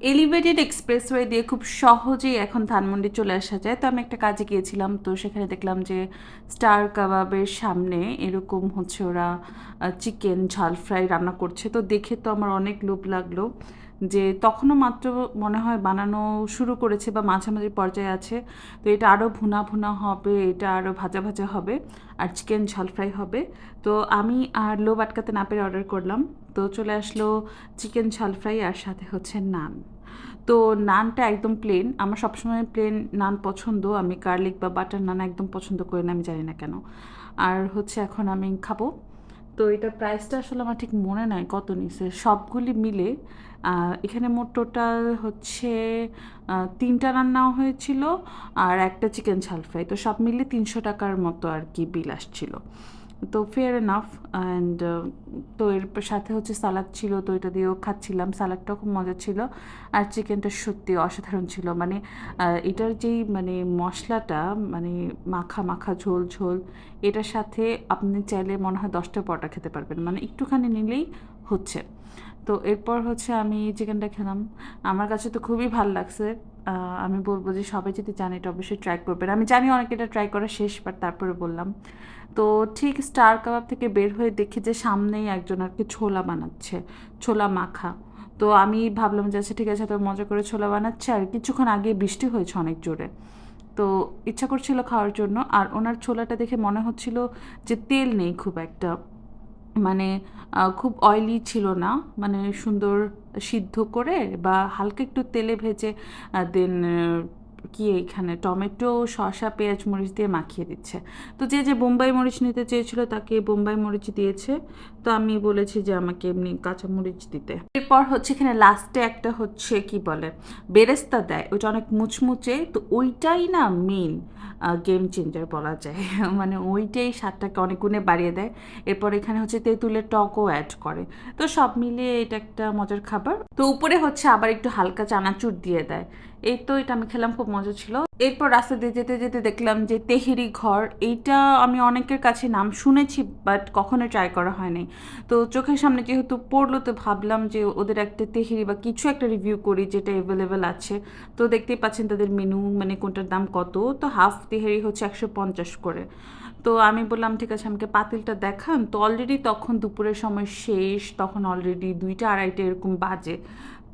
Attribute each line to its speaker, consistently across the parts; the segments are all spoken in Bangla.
Speaker 1: এলিভেটেড এক্সপ্রেসওয়ে দিয়ে খুব সহজেই এখন ধানমন্ডি চলে আসা যায়। তো আমি একটা কাজে গিয়েছিলাম, তো সেখানে দেখলাম যে স্টার কাবাবের সামনে এরকম হচ্ছে ওরা চিকেন ঝাল ফ্রাই রান্না করছে। তো দেখে তো আমার অনেক লোভ লাগল। যে তখনও মাত্র মনে হয় বানানো শুরু করেছে বা মাঝামাঝি পর্যায়ে আছে। তো এটা আরও ভুনা ভুনা হবে, এটা আরও ভাজা ভাজা হবে আর চিকেন ঝাল ফ্রাই হবে। তো আমি আর লোভ আটকাতে না পেরে অর্ডার করলাম। তো চলে আসলো চিকেন ঝাল ফ্রাই আর সাথে হচ্ছে নান। তো নানটা একদম প্লেন আমার সবসময় প্লেন নান পছন্দ। আমি গার্লিক বা বাটার নান একদম পছন্দ করি না, আমি জানি না কেন। আর হচ্ছে এখন আমি খাব। তো এটার প্রাইসটা আসলে আমার ঠিক মনে নাই কত নিছে। সবগুলি মিলে এখানে মোট টোটাল হচ্ছে তিনটা রান্নাও হয়েছিল আর একটা চিকেন ছাল ফ্রাই তো সব মিলে তিনশো টাকার মতো আর কি বিল আসছিল। তো ফেয়ার এনাফ অ্যান্ড তো এর সাথে হচ্ছে সালাদ ছিল, তো এটা দিয়েও খাচ্ছিলাম। সালাদটাও খুব মজা ছিল আর চিকেনটা সত্যি অসাধারণ ছিল। মানে এটার যেই মানে মশলাটা মানে মাখা মাখা ঝোল ঝোল, এটার সাথে আপনি চাইলে মনে হয় দশটা পরোটা খেতে পারবেন। মানে একটুখানি নিলেই হচ্ছে। তো এরপর হচ্ছে আমি চিকেনটা খেলাম। আমার কাছে তো খুবই ভালো লাগছে। আমি বলব যে সবাই যদি জানে এটা অবশ্যই ট্রাই করবেন আমি জানি অনেকে এটা ট্রাই করা শেষ বাট তারপরে বললাম। তো ঠিক স্টার কাবাব থেকে বের হয়ে দেখি যে সামনেই একজন আর কি ছোলা বানাচ্ছে, ছোলা মাখা। তো আমি ভাবলাম যে আচ্ছা ঠিক আছে তো মজা করে ছোলা বানাচ্ছে। আর কিছুক্ষণ আগে বৃষ্টি হয়েছে অনেক জোরে। তো ইচ্ছা করছিল খাওয়ার জন্য। আর ওনার ছোলাটা দেখে মনে হচ্ছিল যে তেল নেই খুব একটা। মানে খুব অয়েলি ছিল না। মানে সুন্দর সিদ্ধ করে বা হালকা একটু তেলে ভেজে দেন কি এখানে টমেটো, শসা, পেঁয়াজ, মরিচ দিয়ে মাখিয়ে দিচ্ছে। তো যে যে বোম্বাই মরিচ নিতে চেয়েছিল তাকে বোম্বাই মরিচ দিয়েছে। তো আমি বলেছি যে আমাকে এমনি কাঁচা মরিচ দিতে। এরপর হচ্ছে এখানে লাস্টে একটা হচ্ছে কি বলে, বেরেস্তা দেয়। ওইটা অনেক মুচমুচে। তো ওইটাই না মেন গেম চেঞ্জার বলা যায়। মানে ওইটাই স্বাদটাকে অনেক গুণে বাড়িয়ে দেয়। এরপর এখানে হচ্ছে তেঁতুলের টকও অ্যাড করে। তো সব মিলিয়ে এটা একটা মজার খাবার। তো উপরে হচ্ছে আবার একটু হালকা চানাচুর দিয়ে দেয়। এই তো এটা আমি খেলাম, খুব মজা ছিল। এরপর রাস্তা দিয়ে যেতে যেতে দেখলাম যে তেহেরি ঘর, এইটা আমি অনেকের কাছে নাম শুনেছি বাট কখনো ট্রাই করা হয়নি। তো চোখের সামনে যেহেতু পড়ল, তো ভাবলাম যে ওদের একটা তেহেরি বা কিছু একটা রিভিউ করি যেটা অ্যাভেলেবেল আছে। তো দেখতেই পাচ্ছেন তাদের মেনু মানে কোনটার দাম কত? তো হাফ তেহেরি হচ্ছে একশো পঞ্চাশ করে। তো আমি বললাম, ঠিক আছে, আমাকে পাতিলটা দেখান। তো অলরেডি তখন দুপুরের সময় শেষ, তখন অলরেডি দুইটা আড়াইটা এরকম বাজে।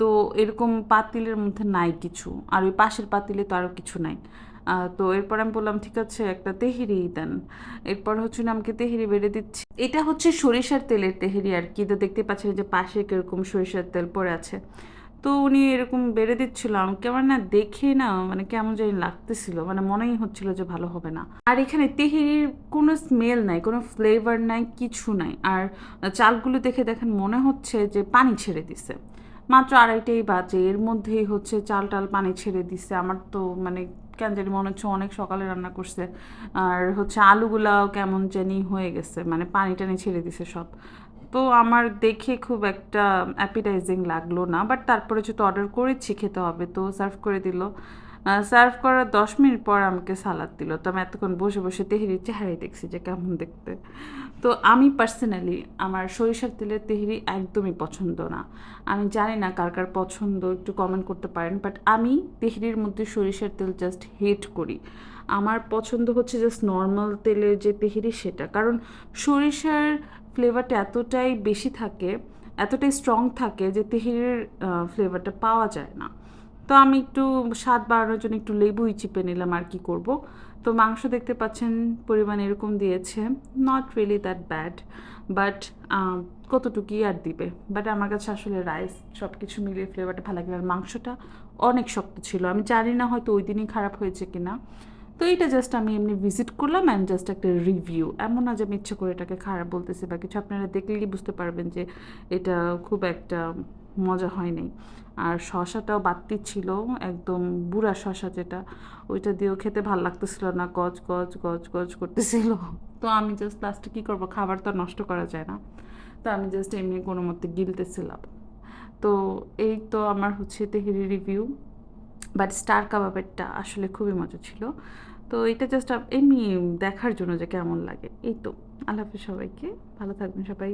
Speaker 1: তো এরকম পাতিলের মধ্যে নাই কিছু। আর ওই পাশের পাতিলে তো আরও কিছু নাই। তো এরপর আমি বললাম, ঠিক আছে, একটা তেহেরি দেন। এরপর হচ্ছে না, আমাকে তেহেরি বেড়ে দিচ্ছে। এটা হচ্ছে সরিষার তেলের তেহেরি আর কি। তো দেখতে পাচ্ছেন যে পাশে কীরকম সরিষার তেল পড়ে আছে। তো উনি এরকম বেড়ে দিচ্ছিল। আমাকে আমার না দেখে না মানে কেমন জানি লাগতেছিল। মানে মনেই হচ্ছিল যে ভালো হবে না। আর এখানে তেহেরির কোনো স্মেল নাই, কোনো ফ্লেভার নাই, কিছু নাই। আর চালগুলো দেখে দেখেন মনে হচ্ছে যে পানি ছেড়ে দিছে। মাত্র আড়াইটাই বাজে, এর মধ্যেই হচ্ছে চাল টাল পানি ছেড়ে দিছে। আমার তো মানে কেন জানি মনে হচ্ছে অনেক সকালে রান্না করছে। আর হচ্ছে আলুগুলাও কেমন জানি হয়ে গেছে মানে পানি টানি ছেড়ে দিছে সব। তো আমার দেখে খুব একটা অ্যাপিটাইজিং লাগল না বাট তারপরে যেহেতু অর্ডার করেছি, খেতে হবে, তো সার্ভ করে দিল। সার্ভ করার দশ মিনিট পর আমাকে সালাদ দিল। তো আমি এতক্ষণ বসে বসে তেহেরির চেহারাই দেখছি যে কেমন দেখতে। তো আমি পার্সোনালি আমার সরিষার তেলের তেহেরি একদমই পছন্দ না। আমি জানি না কার কার পছন্দ, একটু কমেন্ট করতে পারেন। বাট আমি তেহেরির মধ্যে সরিষার তেল জাস্ট হেট করি। আমার পছন্দ হচ্ছে জাস্ট নর্মাল তেলের যে তেহেরি সেটা। কারণ সরিষার ফ্লেভারটা এতটাই বেশি থাকে, এতটাই স্ট্রং থাকে যে তেহেরির ফ্লেভারটা পাওয়া যায় না। তো আমি একটু স্বাদ বাড়ানোর জন্য একটু লেবুই চিপে নিলাম আর কি করব। তো মাংস দেখতে পাচ্ছেন পরিমাণ এরকম দিয়েছে। Not really that bad but কতটুকুই আর দিবে? বাট আমার কাছে আসলে রাইস সব কিছু মিলিয়ে ফ্লেভারটা ভালো লাগে আর মাংসটা অনেক শক্ত ছিল। আমি জানি না হয়তো ওই দিনই খারাপ হয়েছে কিনা। তো এটা জাস্ট আমি এমনি ভিজিট করলাম অ্যান্ড জাস্ট একটা রিভিউ এমন না যে আমি ইচ্ছে করে এটাকে খারাপ বলতেছি বা কিছু। আপনারা দেখলেই বুঝতে পারবেন যে এটা খুব একটা মজা হয়নি। আর শশাটাও বাড়তি ছিল, একদম বুড়া শশা যেটা, ওইটা দিয়েও খেতে ভালো লাগতেছিল না, গজ গজ গজ গজ করতেছিল। তো আমি জাস্ট লাস্টে কী করব, খাবার তো নষ্ট করা যায় না। তো আমি জাস্ট এমনি কোনো মতে গিলতেছিলাম। তো এই তো আমার হচ্ছে তেহেরি রিভিউ বাট স্টার কাবাবেরটা আসলে খুবই মজা ছিল। তো এটা জাস্ট এমনি দেখার জন্য যে কেমন লাগে, এই তো। আল্লাহ হাফিজ সবাইকে, ভালো থাকবেন সবাই।